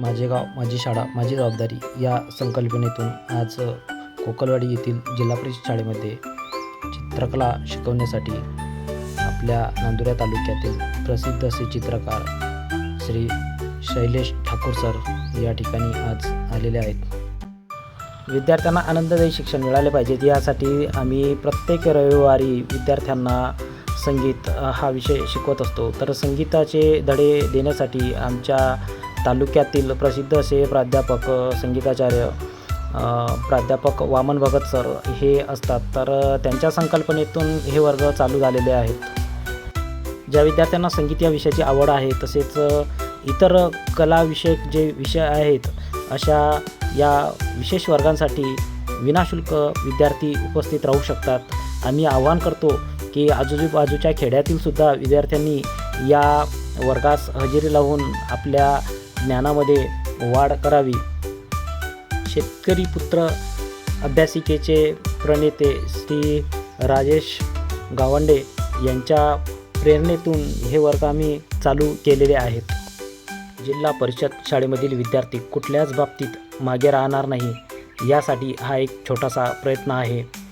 माझे गाव माझी शाळा माझी जबाबदारी या संकल्पनेतून आज कोकलवाडी येथील जिल्हा परिषद शाळेमध्ये चित्रकला शिकवण्यासाठी आपल्या नांदुऱ्या तालुक्यातील प्रसिद्ध असे चित्रकार श्री शैलेश ठाकूर सर या ठिकाणी आज आलेले आहेत. विद्यार्थ्यांना आनंददायी शिक्षण मिळाले पाहिजेत. यासाठी आम्ही प्रत्येक रविवारी विद्यार्थ्यांना संगीत हा विषय शिकवत असतो. तर संगीताचे धडे देण्यासाठी आमच्या तालुक्यातील प्रसिद्ध असे प्राध्यापक संगीताचार्य प्राध्यापक वामन भगत सर हे असतात. तर त्यांच्या संकल्पनेतून हे वर्ग चालू झालेले आहेत. ज्या विद्यार्थ्यांना संगीत या विषयाची आवड आहे तसेच इतर कलाविषयक जे विषय आहेत अशा या विशेष वर्गांसाठी विनाशुल्क विद्यार्थी उपस्थित राहू शकतात. आम्ही आवाहन करतो की आजूबाजूच्या खेड्यातील सुद्धा विद्यार्थ्यांनी या वर्गास हजेरी लावून आपल्या ज्ञानामध्ये वाढ करावी. शेतकरी पुत्र अभ्यासिकेचे प्रणेते श्री राजेश गावंडे यांच्या प्रेरणेतून हे वर्ग आम्ही चालू केलेले आहेत. जिल्हा परिषद शाळेमधील विद्यार्थी कुठल्याच बाबतीत मागे राहणार नाही यासाठी हा एक छोटासा प्रयत्न आहे.